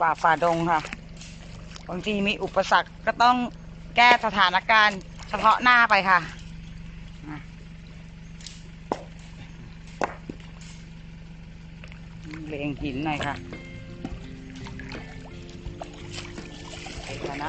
ป่าฝ่าดงค่ะ บางทีมีอุปสรรคก็ต้องแก้สถานการณ์เฉพาะหน้าไปค่ะ เลงหินหน่อยค่ะไปนะ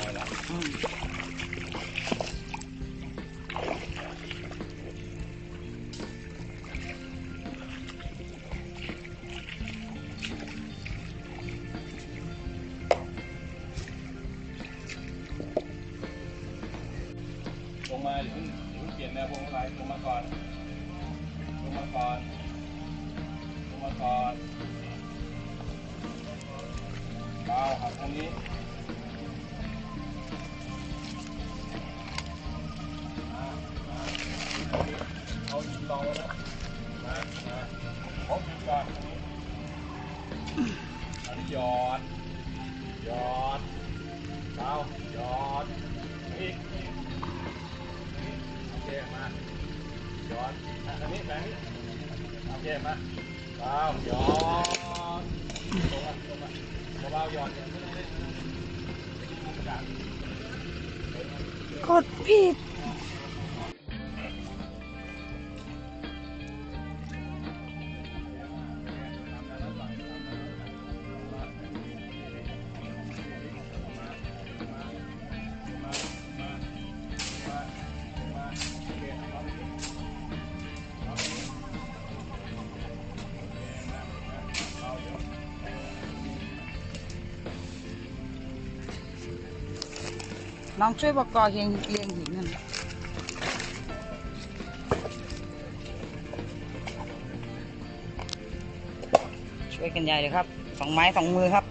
แนวพวงมาลัยลงมาก่อนลงมาก่อนลงมาก่อนเบาหักทางนี้เอาหินเบานะมามาพบก่อนอันนี้ยอดหยอดเบาหยอดอีก เคมาย้อนอันนี้แบงค์โอเคมาเบาย้อนตรงมาตรงมาเบาย้อนกดผิด น้องช่วยบอกกอเรียงเรียงหินนั่นช่วยกันใหญ่เลยครับสองไม้สองมือครับ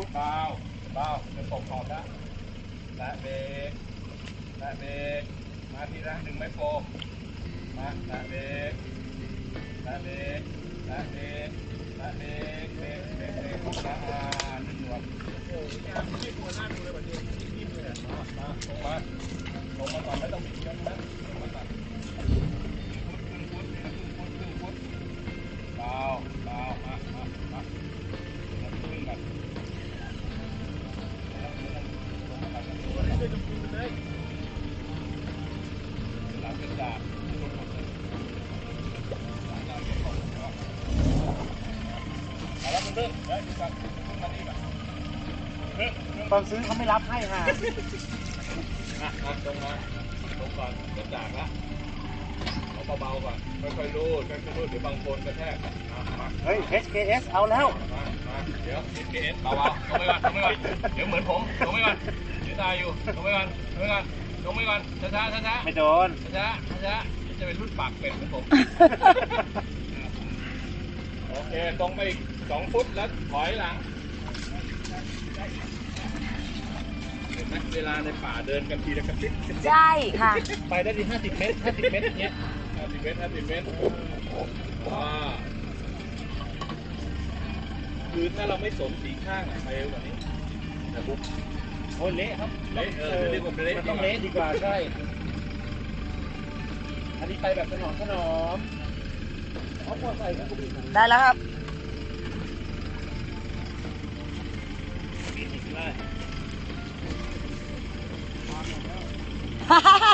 ครึ่งฟุตเบาเบาจะตกขอบแล้วและเบรกและเบรกมาทีละหนึ่งไม้โฟมมาและเบรกและเบรกและเบรกและเบรกเบรกเบรกเบรกละอ่าหนึ่งหนวดที่ตัวหน้าดูเลยแบบนี้ที่เลยมามาลงมาลงมาก่อนไม่ต้องบิดกันนะลงมาก่อนครึ่งฟุตครึ่งฟุตครึ่งฟุตเบาเบามามามาแล้วขึ้นก่อน หลังจากจากมาแล้วมันเริ่มได้ดูกันขึ้นมานี่ก่อนเริ่มเริ่มตอนซื้อเขาไม่รับให้ค่ะอะมาตรงมาตรงก่อนจะจากละเอาเบาๆก่อนค่อยๆรูดค่อยๆรูดเดี๋ยวบางคนกระแทกมามาเฮ้ย HKS เอาแล้ว มามาเดี๋ยว GPS เบาๆลงไปก่อนลงไปก่อนเดี๋ยวเหมือนผมลงไปก่อ นเดี๋ยวตายอยู่ลงไปก่อนลงไปก่อนลงไปก่อนช้าๆช้าๆ ไม่โดน ช้าๆช้าๆจะเป็นรุ่นปากเป็ดเหมือนผม โอเค ตรงไปอีกสองฟุตแล้วถอยหลังเห็นไหมเวลาในป่าเดินกันทีละกระติบกระติบใช่ค่ะ ไปได้ดีห้าสิบเมตรห้าสิบเมตรอย่างเงี้ยห้าสิบเมตรห้าสิบเมตรว้าคือถ้าเราไม่สนสีข้างอะไปเร็วกว่านี้แต่บุ๊ก โอ้ยเละครับเละเออเรียกว่าเละ มันต้องเละดีกว่าใช่ อันนี้ไปแบบถนอมถนอมเขาพอใส่ก็ดีได้แล้วครับอ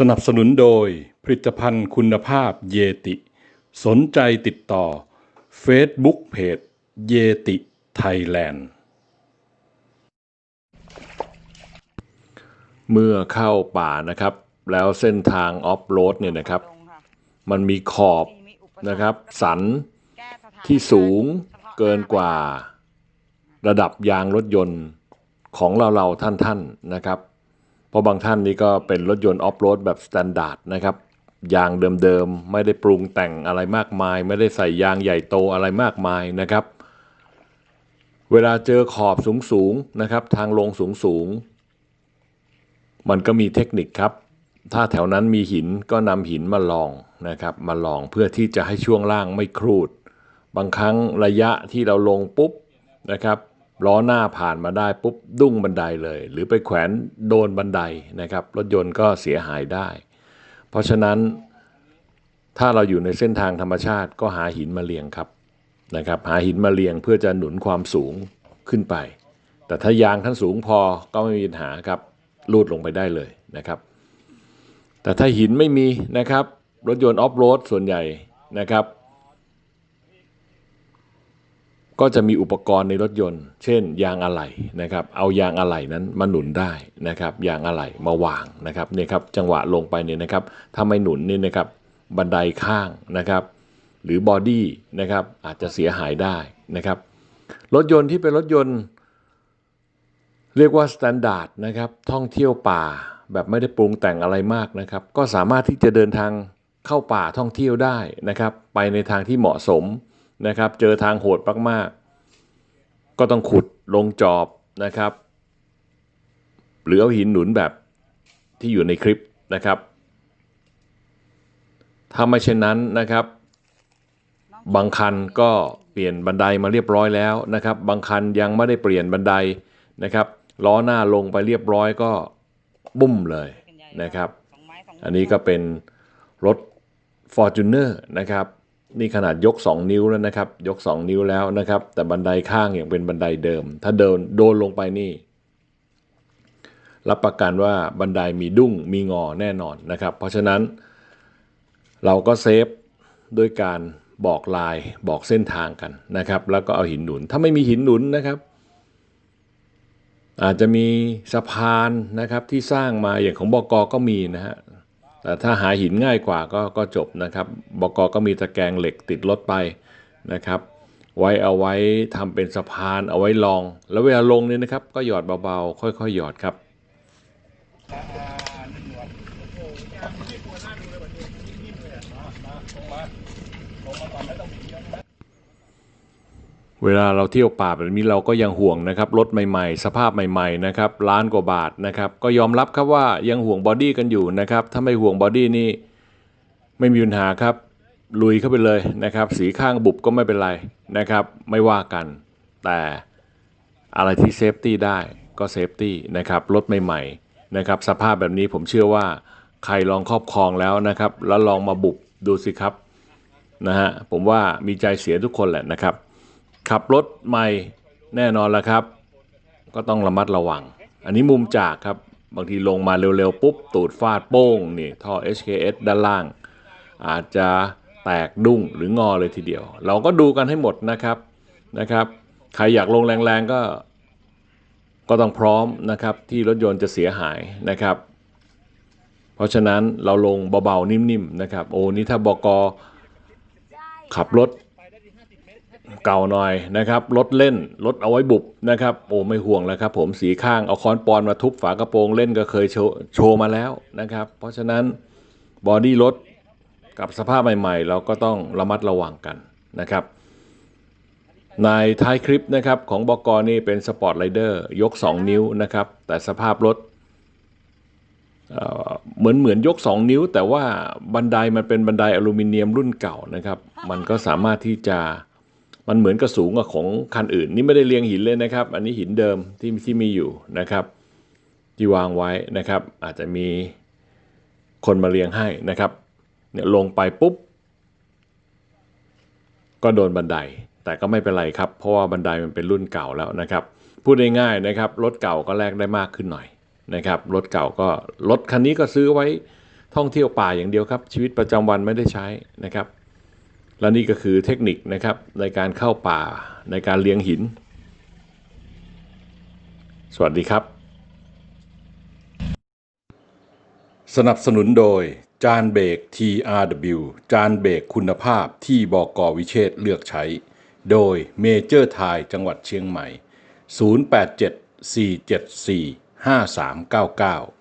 สนับสนุนโดยผลิตภัณฑ์คุณภาพเยติ สนใจติดต่อ Facebook เพจเยติไทยแลนด์ เมื่อเข้าป่านะครับ แล้วเส้นทางออฟโรดเนี่ยนะครับ มันมีขอบนะครับ สันที่สูงเกินกว่าระดับยางรถยนต์ของเราเราท่านท่านๆนะครับ เพราะบางท่านนี่ก็เป็นรถยนต์ออฟโรดแบบสแตนดาร์ดนะครับยางเดิมๆ ไม่ได้ปรุงแต่งอะไรมากมาย ไม่ได้ใส่ยางใหญ่โตอะไรมากมายนะครับ เวลาเจอขอบสูงๆนะครับ ทางลงสูงๆ มันก็มีเทคนิคครับ ถ้าแถวนั้นมีหินก็นำหินมาลองนะครับ มาลองเพื่อที่จะให้ช่วงล่างไม่ครูด บางครั้งระยะที่เราลงปุ๊บนะครับ ล้อหน้าผ่านมาได้ปุ๊บดุ้งบันไดเลย หรือไปแขวนโดนบันไดนะครับ รถยนต์ก็เสียหายได้ เพราะฉะนั้นถ้าเราอยู่ในเส้นทางธรรมชาติก็หาหินมาเรียงครับนะครับ หาหินมาเรียงเพื่อจะหนุนความสูงขึ้นไป แต่ถ้ายางท่านสูงพอก็ไม่มีปัญหาครับลูดลงไปได้เลยนะครับ แต่ถ้าหินไม่มีนะครับ รถยนต์ออฟโรดส่วนใหญ่นะครับ ก็จะมีอุปกรณ์ในรถยนต์ เช่น ยางอะไหล่นะครับ เอายางอะไหล่นั้นมาหนุนได้นะครับ ยางอะไหล่มาวางนะครับเนี่ยครับจังหวะลงไปเนี่ยนะครับถ้าไม่หนุนเนี่ยนะครับบันไดข้างนะครับ หรือบอดี้นะครับอาจจะเสียหายได้นะครับ รถยนต์ที่เป็นรถยนต์ เรียกว่าสแตนดาร์ดนะครับท่องเที่ยวป่าแบบไม่ได้ปรุงแต่งอะไรมากนะครับ ก็สามารถที่จะเดินทางเข้าป่าท่องเที่ยวได้นะครับ ไปในทางที่เหมาะสม นะครับ เจอทางโหดมากๆ ก็ต้องขุดลงจอบนะครับ หรือเอาหินหนุนแบบที่อยู่ในคลิปนะครับถ้าไม่เช่นนั้นนะครับ บางคันก็เปลี่ยนบันไดมาเรียบร้อยแล้วนะครับ บางคันยังไม่ได้เปลี่ยนบันไดนะครับล้อหน้าลงไปเรียบร้อยก็บุ้มเลยนะครับ อันนี้ก็เป็นรถ Fortuner นะครับ นี่ขนาดยก 2 นิ้วแล้วนะครับ ยก 2 นิ้วแล้วนะครับ แต่บันไดข้างยังเป็นบันไดเดิม ถ้าเดินโดนลงไปนี่ รับประกันว่าบันไดมีดุ้งมีงอแน่นอนนะครับ เพราะฉะนั้น เราก็เซฟด้วยการบอกลายบอกเส้นทางกันนะครับ แล้วก็เอาหินหนุน ถ้าไม่มีหินหนุนนะครับ อาจจะมีสะพานนะครับที่สร้างมาอย่างของบกก็มีนะฮะ ถ้าหาหินง่ายกว่าก็ก็จบนะครับบกก็มีตะแกรงเหล็กติดรถไปนะครับ ไว้เอาไว้ทำเป็นสะพานเอาไว้ลอง แล้วเวลาลงเนี่ยนะครับ ก็หยอดเบาๆ ค่อยๆหยอดครับ เวลาเราเที่ยวป่าแบบนี้เราก็ยังห่วงนะครับรถใหม่ๆ สภาพใหม่ๆนะครับล้านกว่าบาทนะครับก็ยอมรับครับว่ายังห่วงบอดี้กันอยู่นะครับถ้าไม่ห่วงบอดี้นี่ไม่มีปัญหาครับลุยเข้าไปเลยนะครับ สีข้างบุบก็ไม่เป็นไรนะครับ ไม่ว่ากัน แต่อะไรที่เซฟตี้ได้ก็เซฟตี้นะครับรถใหม่ๆนะครับสภาพแบบนี้ผมเชื่อว่าใครลองครอบครองแล้วนะครับ แล้วลองมาบุบดูสิครับนะฮะผมว่ามีใจเสียทุกคนแหละนะครับ ขับรถใหม่แน่นอนแล้วครับ ก็ต้องระมัดระวัง อันนี้มุมจากครับ บางทีลงมาเร็วๆ ปุ๊บ ตูดฟาดโป้งนี่ท่อ HKS ด้านล่าง อาจจะแตกดุ้งหรืองอเลยทีเดียว เราก็ดูกันให้หมดนะครับนะครับ ใครอยากลงแรงๆก็ ก็ต้องพร้อมนะครับ ที่รถยนต์จะเสียหายนะครับ เพราะฉะนั้นเราลงเบาๆนิ่มๆนะครับ โอ้นี่ถ้าบกขับรถ เก่าหน่อยนะครับรถเล่นรถเอาไว้บุบนะครับโอ้ไม่ห่วงแล้วครับผมสีข้างเอาค้อนปอนมาทุบฝากระโปรงเล่นก็เคยโชว์โชว์มาแล้วนะครับ เพราะฉะนั้นบอดี้รถกับสภาพใหม่ๆ เราก็ต้องระมัดระวังกันนะครับ ในท้ายคลิปนะครับของบกนี่เป็นสปอร์ตไรเดอร์ยก 2 นิ้วนะครับ แต่สภาพรถเอ่อเหมือนเหมือนยก 2 นิ้ว แต่ว่าบันไดมันเป็นบันไดอลูมิเนียมรุ่นเก่านะครับ มันก็สามารถที่จะ มันเหมือนกับสูงกว่าของคันอื่น นี่ไม่ได้เรียงหินเลยนะครับ อันนี้หินเดิมที่ที่มีอยู่นะครับ ที่วางไว้นะครับ อาจจะมีคนมาเรียงให้นะครับเนี่ยลงไปปุ๊บ ก็โดนบันได แต่ก็ไม่เป็นไรครับ เพราะว่าบันไดมันเป็นรุ่นเก่าแล้วนะครับ พูดง่ายๆนะครับรถเก่าก็แลกได้มากขึ้นหน่อยนะครับรถเก่าก็รถคันนี้ก็ซื้อไว้ท่องเที่ยวป่าอย่างเดียวครับ ชีวิตประจำวันไม่ได้ใช้นะครับ และนี่ก็คือเทคนิคนะครับในการเข้าป่าในการเลี้ยงหิน สวัสดีครับ สนับสนุนโดยจานเบรก TRW จานเบรกคุณภาพที่บกวิเชษเลือกใช้ โดยเมเจอร์ไทยจังหวัดเชียงใหม่ 087 474 5399